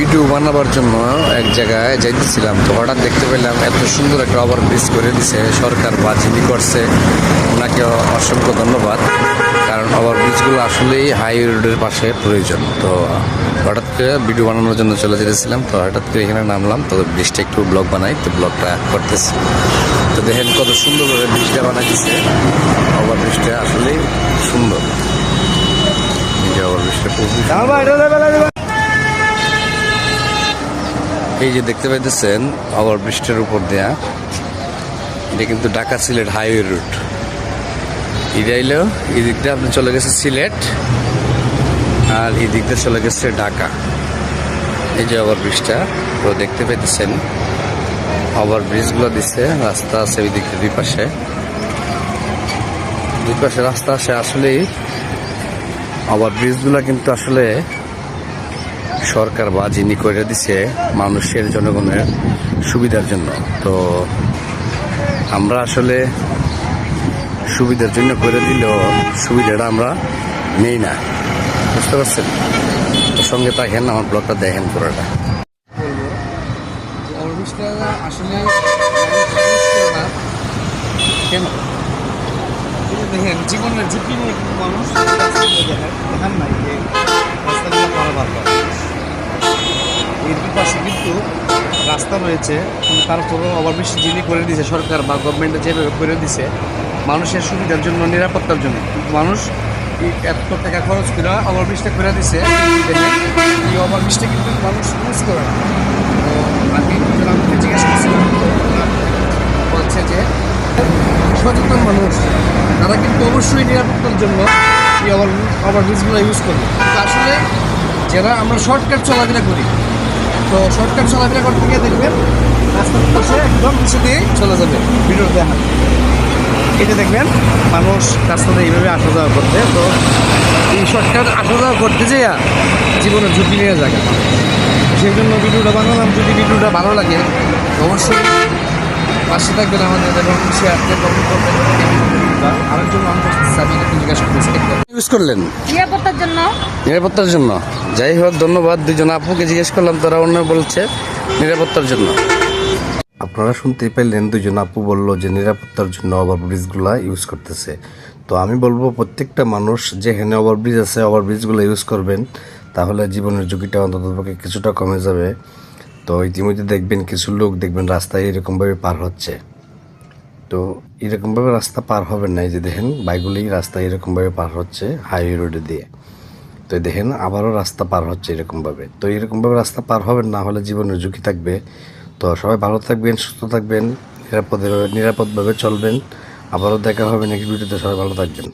Video বানাবার জন্য এক জায়গায় যাইতেছিলাম তো হঠাৎ দেখতে পেলাম এত সুন্দর একটা ওভার ব্রিজ করে দিছে। সরকার বা যিনি করছে ওনাকে অসংখ্য ধন্যবাদ। কারণ ওভার ব্রিজগুলো আসলেই হাই রোডের পাশে প্রয়োজন। তো হঠাৎ করে ভিডিও বানানোর জন্য চলে যেতেছিলাম। তো হঠাৎ করে এখানে নামলাম। তো ব্রিজটা একটু ব্লগ বানাই, তো ব্লগটা করতেছি। তো দেখেন কত সুন্দরভাবে ব্রিজটা বানাই দিছে। ওভার ব্রিজটা আসলেই সুন্দর। এই ওভার ব্রিজটা খুব সুন্দর। এই যে দেখতে পাইতেছেন, আবার বৃষ্টির উপর দেয়া, এটা কিন্তু ঢাকা সিলেট হাইওয়ে রুট। এটা এলো এই দিকটা আপনি চলে গেছে সিলেট, আর এই দিকটা চলে গেছে ঢাকা। এই যে ওভার ব্রিজটা তো দেখতে পাইতেছেন ওভার ব্রিজগুলো দিচ্ছে রাস্তা আছে ওই দিকটা দুই পাশে। দুই পাশে রাস্তা আছে আসলেই ওভার ব্রিজগুলো কিন্তু আসলে সরকার বা যিনি করে দিছে মানুষের জনগণের সুবিধার জন্য। তো আমরা আসলে সুবিধার জন্য করে দিলেও সুবিধাটা আমরা নেই না। বুঝতে পারছেন? সঙ্গে থাকেন, আমার ব্লগটা দেখেন পুরোটা। দেখেন, জীবনের ঝুঁকি নিয়ে কিন্তু মানুষ দেখান নাই যে পাশে কিন্তু রাস্তা রয়েছে, কিন্তু তারপরও ওভারব্রিজ যিনি করে দিয়েছে সরকার বা গভর্নমেন্টে যেভাবে করে দিছে মানুষের সুবিধার জন্য, নিরাপত্তার জন্য। মানুষ এত টাকা খরচ করে ওভারব্রিজটা করে দিছে এই ওভারব্রিজটা কিন্তু মানুষ ইউজ করে তো আমি আমাকে জিজ্ঞেস করছিলাম বলছে যে সচেতন মানুষ, তারা কিন্তু অবশ্যই নিরাপত্তার জন্য এই ওভার ওভারব্রিজগুলো ইউজ করবে। আসলে যারা আমরা শর্টকাট চলাফেরা করি তো শর্টকাট চলাফেরা করতে গিয়ে দেখবেন রাস্তার পাশে একদম পিছু দিয়ে চলে যাবে ভিডিও দেখা। এটা দেখবেন, মানুষ রাস্তাতে এইভাবে আসা যাওয়া করতে তো এই শর্টকাট আসা যাওয়া করতে যে জীবনের ঝুঁকি নিয়ে জায়গা সেই জন্য ভিডিওটা বানালাম। যদি ভিডিওটা ভালো লাগে, অবশ্যই পাশে থাকবেন আমাদের এবং শেয়ার করবেন আরেকজন আমি আমি একটু জিজ্ঞাসা করতেছি ইউজ করলেন? নিরাপত্তার জন্য। নিরাপত্তার জন্য? যাই হোক ধন্যবাদ। দুজন আপুকে জিজ্ঞেস করলাম তারা অন্য বলছে নিরাপত্তার জন্য। আপনারা শুনতেই পেলেন দুজন আপু বলল যে নিরাপত্তার জন্য ওভারব্রিজগুলো ইউজ করতেছে। তো আমি বলব প্রত্যেকটা মানুষ যেখানে ওভারব্রিজ আছে ওভারব্রিজগুলো ইউজ করবেন। তাহলে জীবনের ঝুঁকিটা অন্ততপক্ষে কিছুটা কমে যাবে। তো ইতিমধ্যে দেখবেন কিছু লোক দেখবেন রাস্তায় এরকমভাবে পার হচ্ছে। তো এরকমভাবে রাস্তা পার হবেন না যে দেখেন বাইকগুলি রাস্তা এরকমভাবে পার হচ্ছে হাইওয়ে রোডে দিয়ে। তো দেখেন আবারও রাস্তা পার হচ্ছে এরকমভাবে। তো এরকমভাবে রাস্তা পার হবেন না হলে জীবনের ঝুঁকি থাকবে। তো সবাই ভালো থাকবেন, সুস্থ থাকবেন, নিরাপদে, নিরাপদভাবে চলবেন। আবারও দেখা হবে নেক্সট ভিডিওতে, সবাই ভালো থাকবেন।